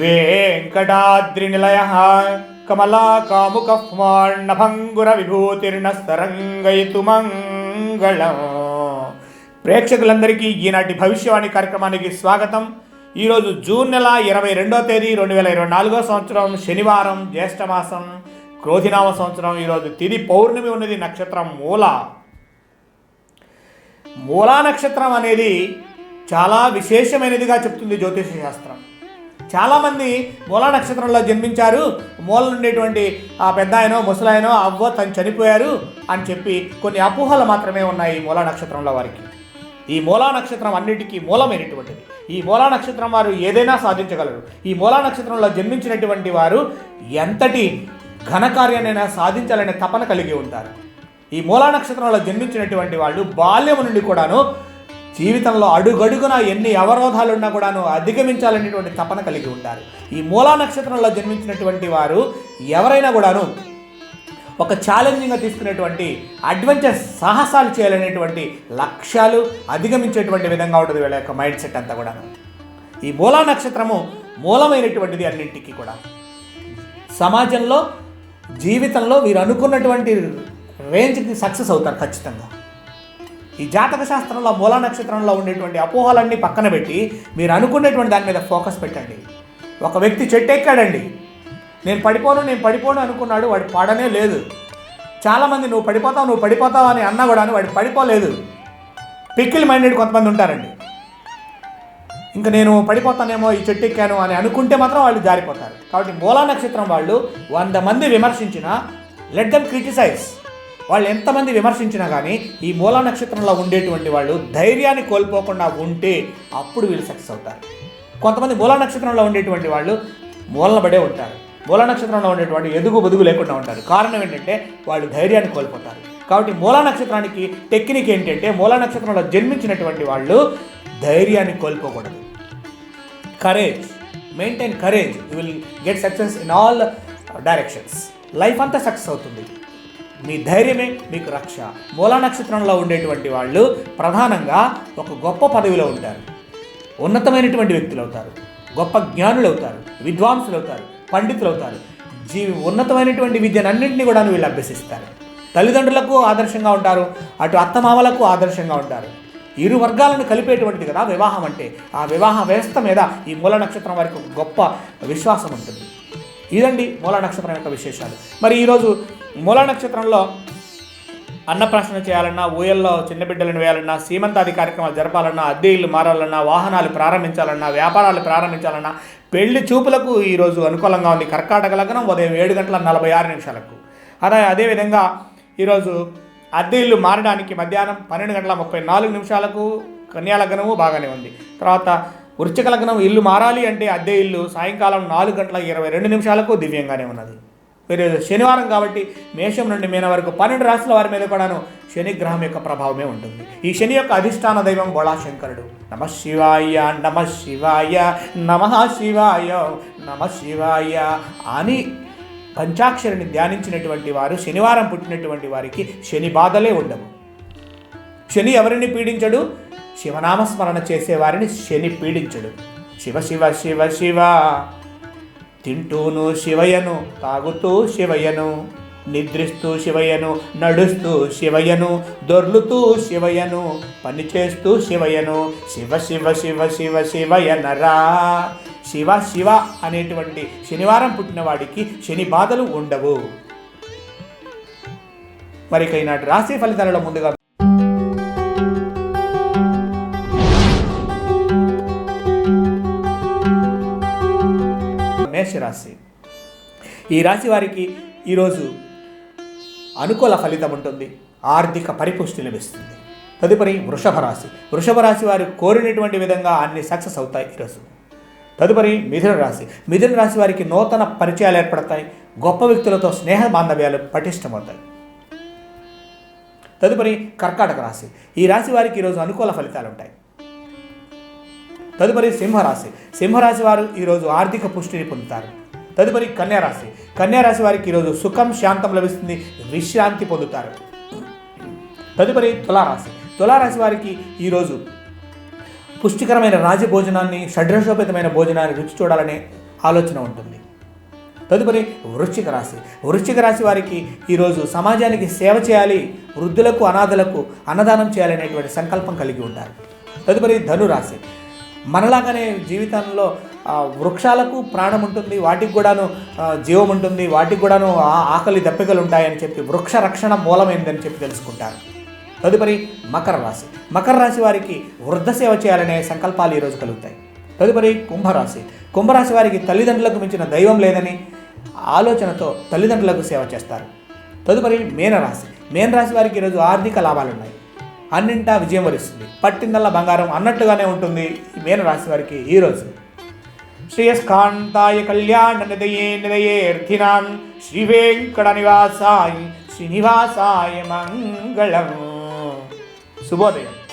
వెంకటాద్రినిలయ కమలాకాముకఫ్మాణభంగుర విభూతిర్నస్తరంగయతు మంగళం ప్రేక్షకులందరికీ ఈనాటి భవిష్యవాణి కార్యక్రమానికి స్వాగతం. ఈరోజు జూన్ నెల ఇరవై రెండో తేదీ రెండు వేల ఇరవై నాలుగో సంవత్సరం శనివారం జ్యేష్ఠమాసం క్రోధినామ సంవత్సరం. ఈరోజు తిది పౌర్ణమి ఉన్నది నక్షత్రం మూల. మూలా నక్షత్రం అనేది చాలా విశేషమైనదిగా చెప్తుంది జ్యోతిష శాస్త్రం. చాలామంది మూలా నక్షత్రంలో జన్మించారు. మూల ఉండేటువంటి ఆ పెద్ద ఆయనో ముసలాయనో అవ్వ తను చనిపోయారు అని చెప్పి కొన్ని అపోహలు మాత్రమే ఉన్నాయి ఈ మూలా నక్షత్రంలో వారికి. ఈ మూలా నక్షత్రం అన్నిటికీ మూలమైనటువంటిది. ఈ మూలా నక్షత్రం వారు ఏదైనా సాధించగలరు. ఈ మూలా నక్షత్రంలో జన్మించినటువంటి వారు ఎంతటి ఘనకార్యాన్నైనా సాధించాలనే తపన కలిగి ఉంటారు. ఈ మూలా నక్షత్రంలో జన్మించినటువంటి వాళ్ళు బాల్యం నుండి కూడాను జీవితంలో అడుగడుగున ఎన్ని అవరోధాలు ఉన్నా కూడాను అధిగమించాలనేటువంటి తపన కలిగి ఉంటారు. ఈ మూలా నక్షత్రంలో జన్మించినటువంటి వారు ఎవరైనా కూడాను ఒక ఛాలెంజింగ్గా తీసుకునేటువంటి అడ్వెంచర్ సాహసాలు చేయాలనేటువంటి లక్ష్యాలు అధిగమించేటువంటి విధంగా ఉంటుంది వీళ్ళ యొక్క మైండ్ సెట్ అంతా కూడాను. ఈ మూలా నక్షత్రము మూలమైనటువంటిది అన్నింటికి కూడా. సమాజంలో జీవితంలో వీరు అనుకున్నటువంటి రేంజ్కి సక్సెస్ అవుతారు ఖచ్చితంగా. ఈ జాతక శాస్త్రంలో మూల నక్షత్రంలో ఉండేటువంటి అపోహలన్నీ పక్కన పెట్టి మీరు అనుకునేటువంటి దాని మీద ఫోకస్ పెట్టండి. ఒక వ్యక్తి చెట్టు ఎక్కాడండి నేను పడిపోను నేను పడిపోను అనుకున్నాడు వాడు పడనే లేదు. చాలామంది నువ్వు పడిపోతావు నువ్వు పడిపోతావు అని అన్నా కూడా వాడు పడిపోలేదు. పిక్కిల్ మైండెడ్ కొంతమంది ఉంటారండి. ఇంకా నేను పడిపోతానేమో ఈ చెట్టు ఎక్కాను అని అనుకుంటే మాత్రం వాళ్ళు జారిపోతారు. కాబట్టి మూలా నక్షత్రం వాళ్ళు వంద మంది విమర్శించిన లెట్ దమ్ క్రిటిసైజ్ వాళ్ళు ఎంతమంది విమర్శించినా కానీ ఈ మూలా నక్షత్రంలో ఉండేటువంటి వాళ్ళు ధైర్యాన్ని కోల్పోకుండా ఉంటే అప్పుడు వీళ్ళు సక్సెస్ అవుతారు. కొంతమంది మూలా నక్షత్రంలో ఉండేటువంటి వాళ్ళు మూలన పడే ఉంటారు. మూల నక్షత్రంలో ఉండేటువంటి ఎదుగు బదుగు లేకుండా ఉంటారు. కారణం ఏంటంటే వాళ్ళు ధైర్యాన్ని కోల్పోతారు. కాబట్టి మూలా నక్షత్రానికి టెక్నిక్ ఏంటంటే మూలా నక్షత్రంలో జన్మించినటువంటి వాళ్ళు ధైర్యాన్ని కోల్పోకూడదు. Courage maintain courage you will get success in all directions life అంతా సక్సెస్ అవుతుంది. మీ ధైర్యమే మీకు రక్ష. మూల నక్షత్రంలో ఉండేటువంటి వాళ్ళు ప్రధానంగా ఒక గొప్ప పదవిలో ఉంటారు. ఉన్నతమైనటువంటి వ్యక్తులు అవుతారు. గొప్ప జ్ఞానులు అవుతారు. విద్వాంసులు అవుతారు. పండితులు అవుతారు. జీవి ఉన్నతమైనటువంటి విద్యనన్నింటినీ కూడా వీళ్ళు అభ్యసిస్తారు. తల్లిదండ్రులకు ఆదర్శంగా ఉంటారు. అటు అత్తమామలకు ఆదర్శంగా ఉంటారు. ఇరు వర్గాలను కలిపేటువంటిది కదా వివాహం అంటే. ఆ వివాహ వ్యవస్థ మీద ఈ మూల నక్షత్రం వారికి ఒక గొప్ప విశ్వాసం ఉంటుంది. ఇదండి మూల నక్షత్రం యొక్క విశేషాలు. మరి ఈరోజు మూల నక్షత్రంలో అన్నప్రాసన చేయాలన్నా ఊయల్లో చిన్న బిడ్డలను వేయాలన్నా సీమంతాది కార్యక్రమాలు జరపాలన్నా అద్దె ఇల్లు మారాలన్నా వాహనాలు ప్రారంభించాలన్నా వ్యాపారాలు ప్రారంభించాలన్నా పెళ్ళి చూపులకు ఈరోజు అనుకూలంగా ఉంది. కర్కాటక లగ్నం ఉదయం ఏడు గంటల నలభై ఆరు నిమిషాలకు. అదే అదేవిధంగా ఈరోజు అద్దె ఇల్లు మారడానికి మధ్యాహ్నం పన్నెండు గంటల ముప్పై నాలుగు నిమిషాలకు కన్యాలగ్నము బాగానే ఉంది. తర్వాత వృశ్చిక లగ్నం ఇల్లు మారాలి అంటే అద్దె ఇల్లు సాయంకాలం నాలుగు గంటల ఇరవై రెండు నిమిషాలకు దివ్యంగానే ఉన్నది. మీరు శనివారం కాబట్టి మేషం నుండి మీన వరకు పన్నెండు రాశుల వారి మీద కూడాను శనిగ్రహం యొక్క ప్రభావమే ఉంటుంది. ఈ శని యొక్క అధిష్టాన దైవం బోళాశంకరుడు నమ శివాయ నమ శివాయ నమ శివాయ నమ శివాయ అని పంచాక్షరిని ధ్యానించినటువంటి వారు శనివారం పుట్టినటువంటి వారికి శని బాధలే ఉండవు. శని ఎవరిని పీడించడు? శివనామస్మరణ చేసేవారిని శని పీడించడు. శివ శివ శివ శివ. తింటూను శివయను తాగుతూ శివయను నిద్రిస్తూ శివయను నడుస్తూ శివయను దొర్లుతూ శివయను పని చేస్తూ శివయను. శివ శివ శివ శివ శివయనరా. శివ శివ అనేటువంటి శనివారం పుట్టిన వాడికి శని బాధలు ఉండవు. మరిక ఈనాటి రాశి ఫలితాలలో ముందుగా మేషరాశి ఈ రాశి వారికి ఈరోజు అనుకూల ఫలితం ఉంటుంది. ఆర్థిక పరిపుష్టి లభిస్తుంది. తదుపరి వృషభ రాశి. వృషభ రాశి వారు కోరినటువంటి విధంగా అన్ని సక్సెస్ అవుతాయి ఈరోజు. తదుపరి మిథున రాశి. మిథున రాశి వారికి నూతన పరిచయాలు ఏర్పడతాయి. గొప్ప వ్యక్తులతో స్నేహ బాంధవ్యాలు పటిష్టమవుతాయి. తదుపరి కర్కాటక రాశి. ఈ రాశి వారికి ఈరోజు అనుకూల ఫలితాలు ఉంటాయి. తదుపరి సింహరాశి. సింహరాశి వారు ఈరోజు ఆర్థిక పుష్టిని పొందుతారు. తదుపరి కన్యారాశి. కన్యారాశి వారికి ఈరోజు సుఖం శాంతం లభిస్తుంది విశ్రాంతి పొందుతారు. తదుపరి తులారాశి. తులారాశి వారికి ఈరోజు పుష్టికరమైన రాజభోజనాన్ని షడ్రసోపేతమైన భోజనాన్ని రుచి చూడాలనే ఆలోచన ఉంటుంది. తదుపరి వృశ్చిక రాశి. వృశ్చిక రాశి వారికి ఈరోజు సమాజానికి సేవ చేయాలి వృద్ధులకు అనాథలకు అన్నదానం చేయాలనేటువంటి సంకల్పం కలిగి ఉంటారు. తదుపరి ధనురాశి. మనలాగానే జీవితంలో వృక్షాలకు ప్రాణం ఉంటుంది వాటికి కూడాను జీవం ఉంటుంది వాటికి కూడాను ఆ- ఆకలి దప్పికలు ఉంటాయని చెప్పి వృక్ష రక్షణ మూలమైందని చెప్పి తెలుసుకుంటారు. తదుపరి మకర రాశి. మకర రాశి వారికి వృద్ధ సేవ చేయాలనే సంకల్పాలు ఈరోజు కలుగుతాయి. తదుపరి కుంభరాశి. కుంభరాశి వారికి తల్లిదండ్రులకు మించిన దైవం లేదని ఆలోచనతో తల్లిదండ్రులకు సేవ చేస్తారు. తదుపరి మీనరాశి. మీనరాశి వారికి ఈరోజు ఆర్థిక లాభాలు ఉన్నాయి అన్నింటా విజయం వరిస్తుంది. పట్టిందల్లా బంగారం అన్నట్టుగానే ఉంటుంది మేన రాశి వారికి ఈరోజు శ్రేయస్కాంతాయ కళ్యాణ నిదయే నిదయేర్థినాం శ్రీ వెంకట నివాసాయ శ్రీనివాసాయ మంగళం. శుభోదయం.